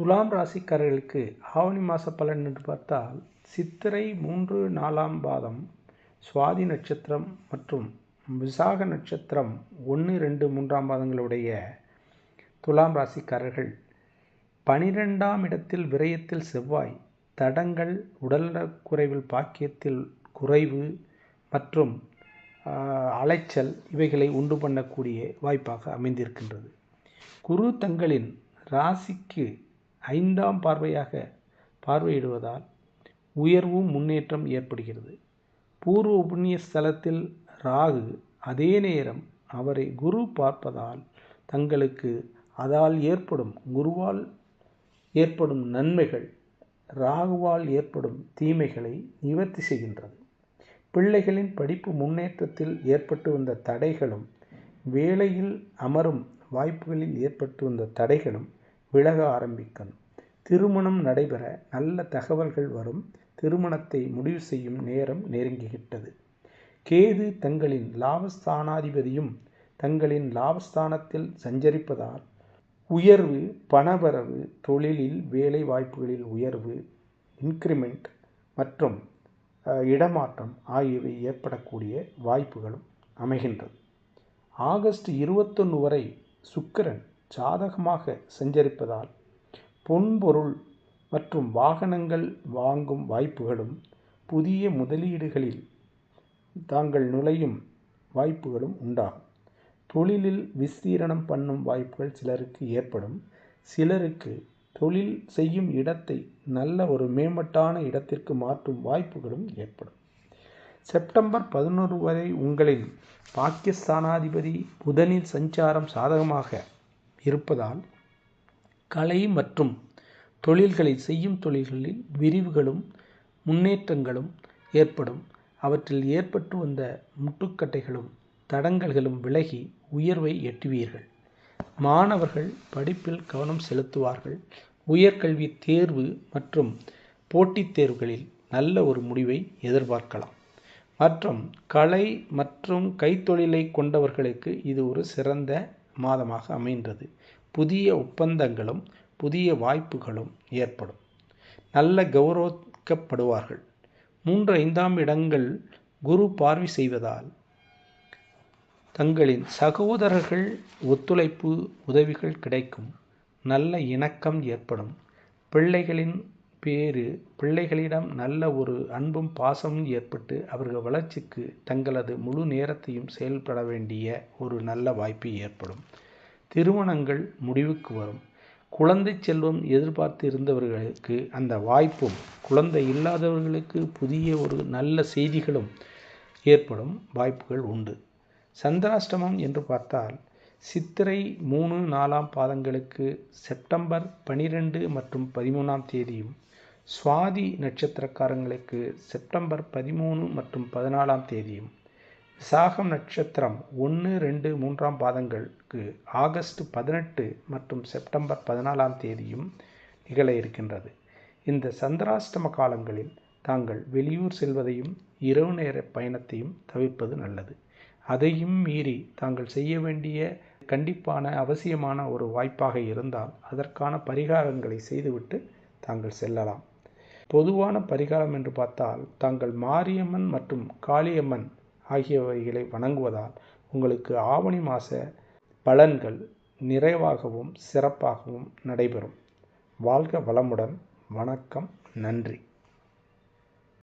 துலாம் ராசிக்காரர்களுக்கு ஆவணி மாத பலன் என்று பார்த்தால் சித்திரை மூன்று நாலாம் பாதம் சுவாதி நட்சத்திரம் மற்றும் விசாக நட்சத்திரம் ஒன்று ரெண்டு மூன்றாம் பாதங்களுடைய துலாம் ராசிக்காரர்கள். பனிரெண்டாம் இடத்தில் விரயத்தில் செவ்வாய் தடங்கள் உடல்நலக்குறைவில் பாக்கியத்தில் குறைவு மற்றும் அலைச்சல் இவைகளை உண்டு பண்ணக்கூடிய வாய்ப்பாக அமைந்திருக்கின்றது. குரு தங்களின் ராசிக்கு ஐந்தாம் பார்வையாக பார்வையிடுவதால் உயர்வும் முன்னேற்றம் ஏற்படுகிறது. பூர்வ புண்ணிய ஸ்தலத்தில் ராகு அதே நேரம் அவரை குரு பார்ப்பதால் தங்களுக்கு அதால் ஏற்படும் குருவால் ஏற்படும் நன்மைகள் ராகுவால் ஏற்படும் தீமைகளை நிவர்த்தி செய்கின்றது. பிள்ளைகளின் படிப்பு முன்னேற்றத்தில் ஏற்பட்டு வந்த தடைகளும் வேலையில் அமரும் வாய்ப்புகளில் ஏற்பட்டு வந்த தடைகளும் விலக ஆரம்பிக்கணும் திருமணம் நடைபெற நல்ல தகவல்கள் வரும். திருமணத்தை முடிவு செய்யும் நேரம் நெருங்கிவிட்டது. கேது தங்களின் லாபஸ்தானாதிபதியும் தங்களின் லாபஸ்தானத்தில் சஞ்சரிப்பதால் உயர்வு பணவரவு தொழிலில் வேலை வாய்ப்புகளில் உயர்வு இன்க்ரிமெண்ட் மற்றும் இடமாற்றம் ஆகியவை ஏற்படக்கூடிய வாய்ப்புகளும் அமைகின்றது. ஆகஸ்ட் இருபத்தொன்று வரை சுக்கிரன் சாதகமாக சஞ்சரிப்பதால் பொன்பொருள் மற்றும் வாகனங்கள் வாங்கும் வாய்ப்புகளும் புதிய முதலீடுகளில் தாங்கள் நுழையும் வாய்ப்புகளும் உண்டாகும். தொழிலில் விஸ்தீரணம் பண்ணும் வாய்ப்புகள் சிலருக்கு ஏற்படும். சிலருக்கு தொழில் செய்யும் இடத்தை நல்ல ஒரு மேம்பட்டான இடத்திற்கு மாற்றும் வாய்ப்புகளும் ஏற்படும். செப்டம்பர் பதினொரு வரை உங்களின் பாகிஸ்தானாதிபதி புதனில் சஞ்சாரம் சாதகமாக இருப்பதால் கலை மற்றும் தொழில்களை செய்யும் தொழில்களில் விரிவுகளும் முன்னேற்றங்களும் ஏற்படும். அவற்றில் ஏற்பட்டு வந்த முட்டுக்கட்டைகளும் தடங்கல்களும் விலகி உயர்வை எட்டுவீர்கள். மாணவர்கள் படிப்பில் கவனம் செலுத்துவார்கள். உயர்கல்வி தேர்வு மற்றும் போட்டித் தேர்வுகளில் நல்ல ஒரு முடிவை எதிர்பார்க்கலாம். மற்றும் கலை மற்றும் கைத்தொழிலை கொண்டவர்களுக்கு இது ஒரு சிறந்த மாதமாக அமைந்தது புதிய ஒப்பந்தங்களும் புதிய வாய்ப்புகளும் ஏற்படும். நல்ல கௌரவிக்கப்படுவார்கள். மூன்று ஐந்தாம் இடங்கள் குரு பார்வை செய்வதால் தங்களின் சகோதரர்கள் ஒத்துழைப்பு உதவிகள் கிடைக்கும். நல்ல இணக்கம் ஏற்படும். பிள்ளைகளின் பேரு பிள்ளைகளிடம் நல்ல ஒரு அன்பும் பாசமும் ஏற்பட்டு அவர்கள் வளர்ச்சிக்கு தங்களது முழு நேரத்தையும் செயல்பட வேண்டிய ஒரு நல்ல வாய்ப்பு ஏற்படும். திருமணங்கள் முடிவுக்கு வரும். குழந்தை செல்வம் எதிர்பார்த்து இருந்தவர்களுக்கு அந்த வாய்ப்பும் குழந்தை இல்லாதவர்களுக்கு புதிய ஒரு நல்ல செய்திகளும் ஏற்படும் வாய்ப்புகள் உண்டு. சந்திராஷ்டமம் என்று பார்த்தால் சித்திரை மூணு நாலாம் பாதங்களுக்கு செப்டம்பர் பனிரெண்டு மற்றும் பதிமூணாம் தேதியும் சுவாதி நட்சத்திரக்காரங்களுக்கு செப்டம்பர் பதிமூணு மற்றும் பதினாலாம் தேதியும் விசாகம் நட்சத்திரம் ஒன்று ரெண்டு மூன்றாம் பாதங்களுக்கு ஆகஸ்ட் பதினெட்டு மற்றும் செப்டம்பர் பதினாலாம் தேதியும் நிகழ இருக்கின்றது. இந்த சந்திராஷ்டம காலங்களில் தாங்கள் வெளியூர் செல்வதையும் இரவு நேர பயணத்தையும் தவிர்ப்பது நல்லது. அதையும் மீறி தாங்கள் செய்ய வேண்டிய கண்டிப்பான அவசியமான ஒரு வாய்ப்பாக இருந்தால் அதற்கான பரிகாரங்களை செய்துவிட்டு தாங்கள் செல்லலாம். பொதுவான பரிகாரம் என்று பார்த்தால் தாங்கள் மாரியம்மன் மற்றும் காளியம்மன் ஆகியவைகளை வணங்குவதால் உங்களுக்கு ஆவணி மாத பலன்கள் நிறைவாகவும் சிறப்பாகவும் நடைபெறும். வாழ்க வளமுடன். வணக்கம். நன்றி.